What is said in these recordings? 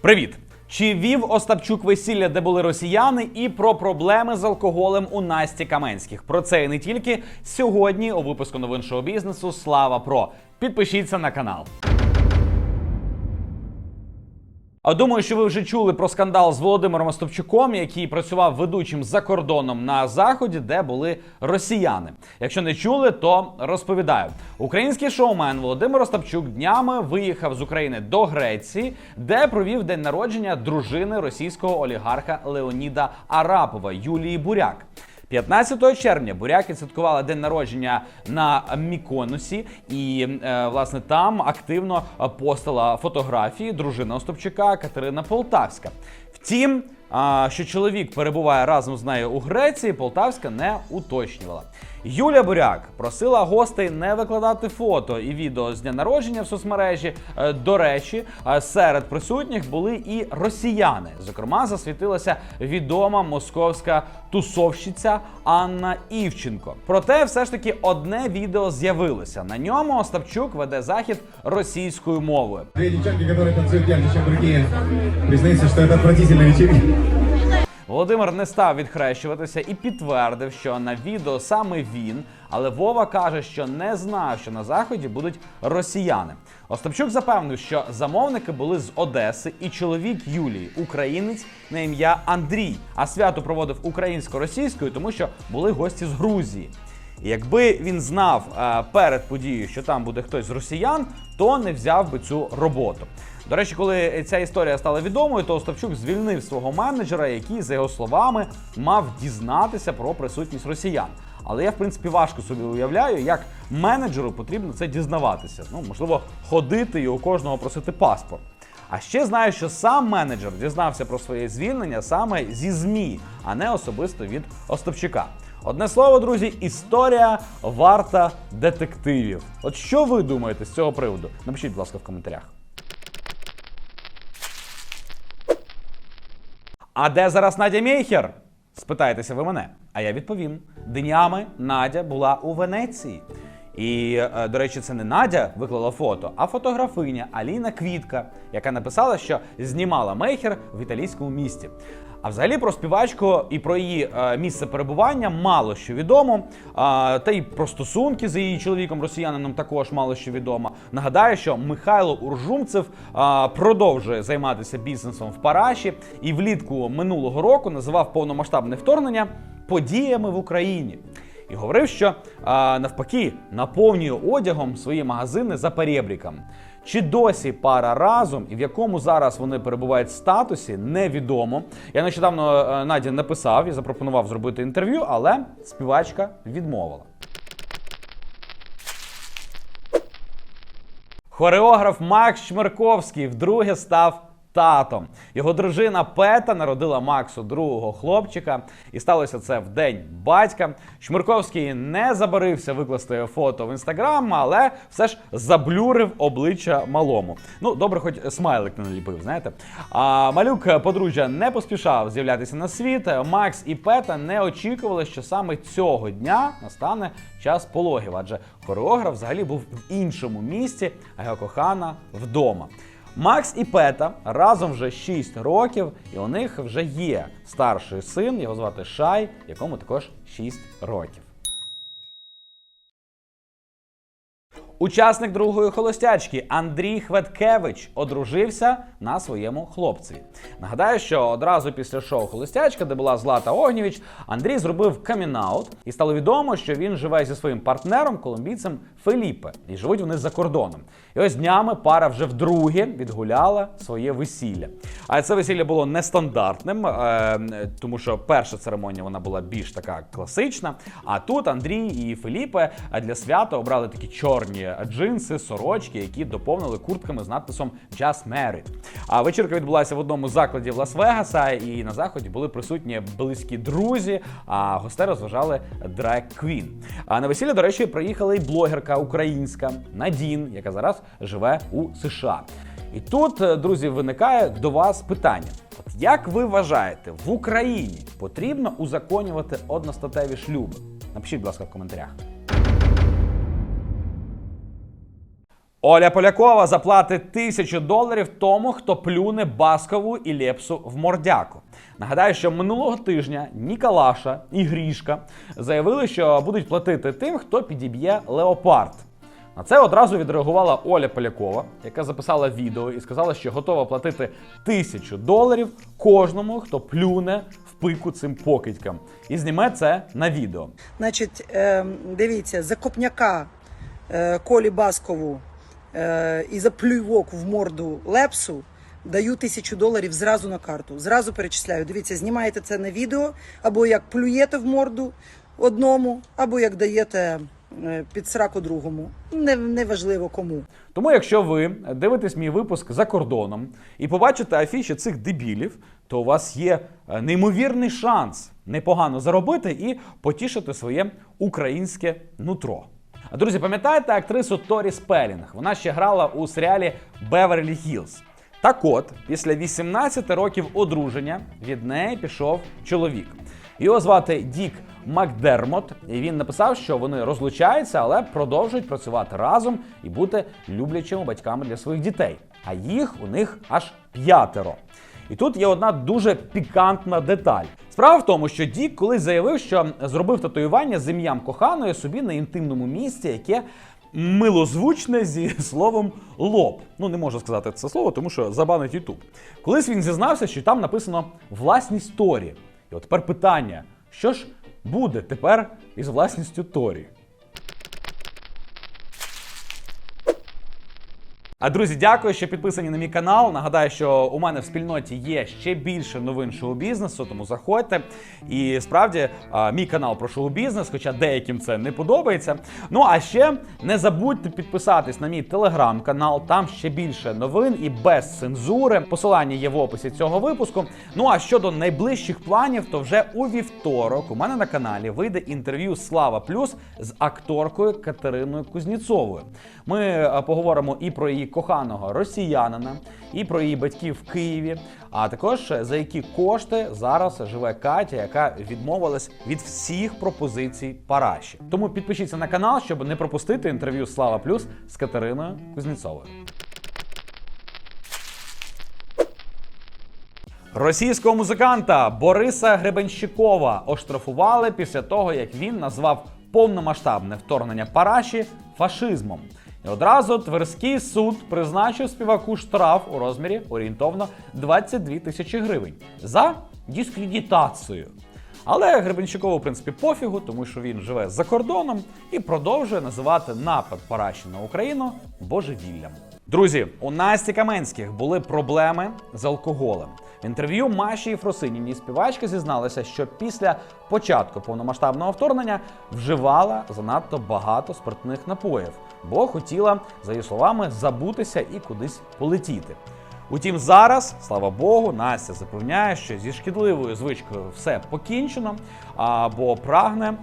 Привіт! Чи вів Остапчук весілля, де були росіяни, і про проблеми з алкоголем у Насті Каменських? Про це і не тільки сьогодні у випуску новин шоу бізнесу. Слава про! Підпишіться на канал. Думаю, що ви вже чули про скандал з Володимиром Остапчуком, який працював ведучим за кордоном на заході, де були росіяни. Якщо не чули, то розповідаю. Український шоумен Володимир Остапчук днями виїхав з України до Греції, де провів день народження дружини російського олігарха Леоніда Арапова Юлії Буряк. 15 червня буряки святкували день народження на Міконосі, і е, власне там активно постала фотографії дружина Остапчука Катерина Полтавська. Втім, що чоловік перебуває разом з нею у Греції, Полтавська не уточнювала. Юля Буряк просила гостей не викладати фото і відео з дня народження в соцмережі. Е, До речі, е, серед присутніх були і росіяни. Зокрема, засвітилася відома московська тусовщиця Анна Івченко. Проте, все ж таки, одне відео з'явилося. На ньому Остапчук веде захід російською мовою. Две девчонки, которые танцуют ярче, чем другие, признаются, что это отвратительная вечеринка. Володимир не став відхрещуватися і підтвердив, що на відео саме він, але Вова каже, що не знав, що на заході будуть росіяни. Остапчук запевнив, що замовники були з Одеси, і чоловік Юлії, українець на ім'я Андрій, а свято проводив українсько-російською, тому що були гості з Грузії. Якби він знав е, перед подією, що там буде хтось з росіян, то не взяв би цю роботу. До речі, коли ця історія стала відомою, то Остапчук звільнив свого менеджера, який, за його словами, мав дізнатися про присутність росіян. Але я, в принципі, важко собі уявляю, як менеджеру потрібно це дізнаватися. Ну, можливо, ходити і у кожного просити паспорт. А ще знаю, що сам менеджер дізнався про своє звільнення саме зі ЗМІ, а не особисто від Остапчука. Одне слово, друзі, історія варта детективів. От що ви думаєте з цього приводу? Напишіть, будь ласка, в коментарях. А де зараз Надя Мейхер? Спитаєтеся ви мене. А я відповім: днями Надя була у Венеції. І, е, до речі, це не Надя виклала фото, а фотографиня Аліна Квітка, яка написала, що знімала Мейхер в італійському місті. А взагалі про співачку і про її е, місце перебування мало що відомо. Та й про стосунки з її чоловіком росіянином також мало що відомо. Нагадаю, що Михайло Уржумцев продовжує займатися бізнесом в Параші і влітку минулого року називав повномасштабне вторгнення подіями в Україні. І говорив, що навпаки наповнює одягом свої магазини за перебріком. Чи досі пара разом і в якому зараз вони перебувають статусі, невідомо. Я нещодавно Надя Наді написав і запропонував зробити інтерв'ю, але співачка відмовила. Хореограф Макс Чмерковський вдруге став татом. Його дружина Пета народила Максу другого хлопчика, і сталося це в день батька. Чмирковський не забарився викласти фото в інстаграм, але все ж заблюрив обличчя малому. Ну, добре, хоч смайлик не наліпив, знаєте. А малюк подружжя не поспішав з'являтися на світ. Макс і Пета не очікували, що саме цього дня настане час пологів, адже хореограф взагалі був в іншому місті, а його кохана вдома. Макс і Пета разом вже 6 років, і у них вже є старший син, його звати Шай, якому також 6 років. Учасник другої холостячки Андрій Хветкевич одружився на своєму хлопцеві. Нагадаю, що одразу після шоу Холостячка, де була Злата Огнєвіч, Андрій зробив камінаут, і стало відомо, що він живе зі своїм партнером, колумбійцем Феліпе, і живуть вони за кордоном. І ось днями пара вже вдруге відгуляла своє весілля. А це весілля було нестандартним, е, тому що перша церемонія вона була більш така класична. А тут Андрій і Феліпе для свята обрали такі чорні джинси, сорочки, які доповнили куртками з надписом Just Married. А вечірка відбулася в одному з закладів Лас-Вегаса, і на заході були присутні близькі друзі, а гостей розважали драг Квін. А на весілля, до речі, приїхала і блогерка українська Надін, яка зараз живе у США. І тут, е, друзі, виникає до вас питання: як ви вважаєте, в Україні потрібно узаконювати одностатеві шлюби? Напишіть, будь ласка, в коментарях. Оля Полякова заплатить тисячу доларів тому, хто плюне Баскову і Лепсу в мордяку. Нагадаю, що минулого тижня Ніколаша і Грішка заявили, що будуть платити тим, хто підіб'є леопард. На це одразу відреагувала Оля Полякова, яка записала відео і сказала, що готова платити тисячу доларів кожному, хто плюне в пику цим покидькам, і зніме це на відео. Значить, е, дивіться, за копняка е, Колі Баскову е, і за плювок в морду Лепсу даю тисячу доларів зразу на карту. Зразу перечисляю. Дивіться, знімаєте це на відео, або як плюєте в морду одному, або як даєте е, під сраку другому. Не, неважливо кому. Тому, якщо ви дивитесь мій випуск за кордоном і побачите афіші цих дебілів, то у вас є е, неймовірний шанс непогано заробити і потішити своє українське нутро. А, Друзі, пам'ятаєте актрису Торі Спелінг? Вона ще грала у серіалі Беверлі Хілз. Так от, після 18 років одруження від неї пішов чоловік. Його звати Дік Макдермот, і він написав, що вони розлучаються, але продовжують працювати разом і бути люблячими батьками для своїх дітей. А їх у них аж п'ятеро. І тут є одна дуже пікантна деталь. Справа в тому, що Дік колись заявив, що зробив татуювання з ім'ям коханої собі на інтимному місці, яке милозвучне зі словом лоб. Ну не можу сказати це слово, тому що забанить Ютуб. Колись він зізнався, що там написано власність Торі. І от тепер питання: що ж буде тепер із власністю Торі? А друзі, дякую, що підписані на мій канал. Нагадаю, що у мене в спільноті є ще більше новин шоу-бізнесу, тому заходьте. І справді мій канал про шоу-бізнес, хоча деяким це не подобається. Ну а ще не забудьте підписатись на мій телеграм-канал. Там ще більше новин і без цензури. Посилання є в описі цього випуску. Ну а щодо найближчих планів, то вже у вівторок у мене на каналі вийде інтерв'ю Слава Плюс з акторкою Катериною Кузніцовою. Ми поговоримо і про її коханого росіянина, і про її батьків в Києві. А також е, за які кошти зараз живе Катя, яка відмовилась від всіх пропозицій Параші. Тому підпишіться на канал, щоб не пропустити інтерв'ю Слава Плюс з Катериною Кузніцовою. Російського музиканта Бориса Гребенщикова оштрафували після того, як він назвав повномасштабне вторгнення Параші фашизмом. І одразу Тверський суд призначив співаку штраф у розмірі орієнтовно 22 тисячі гривень за дискредитацію. Але Гребенщикову, в принципі, пофігу, тому що він живе за кордоном і продовжує називати напад Параші на Україну божевіллям. Друзі, у Насті Каменських були проблеми з алкоголем. В інтерв'ю Маші Фросиніній співачка зізналася, що після початку повномасштабного вторгнення вживала занадто багато спиртних напоїв, бо хотіла, за її словами, забутися і кудись полетіти. Утім, зараз, слава Богу, Настя запевняє, що зі шкідливою звичкою все покінчено, або прагне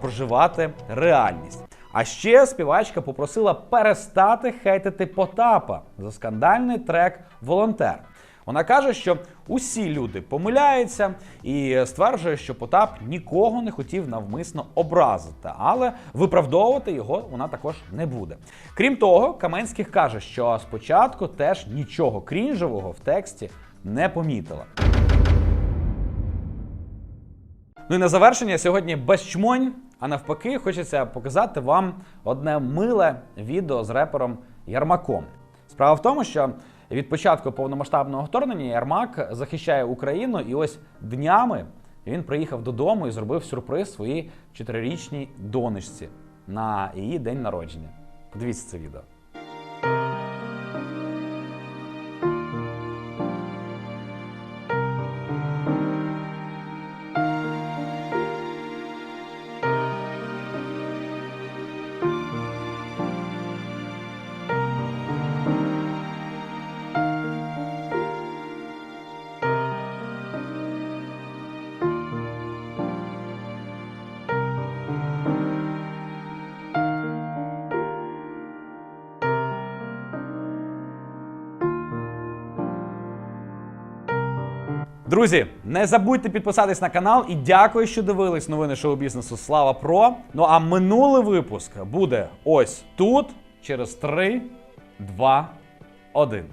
проживати реальність. А ще співачка попросила перестати хейтити Потапа за скандальний трек Волонтер. Вона каже, що усі люди помиляються і стверджує, що Потап нікого не хотів навмисно образити, але виправдовувати його вона також не буде. Крім того, Каменських каже, що спочатку теж нічого крінжового в тексті не помітила. Ну і на завершення сьогодні без чмонь, а навпаки, хочеться показати вам одне миле відео з репером Ярмаком. Справа в тому, що від початку повномасштабного вторгнення Ярмак захищає Україну, і ось днями він приїхав додому і зробив сюрприз своїй чотирирічній донечці на її день народження. Подивіться це відео. Друзі, не забудьте підписатись на канал і дякую, що дивились новини шоу-бізнесу Слава Про. Ну а минулий випуск буде ось тут через 3, два, один.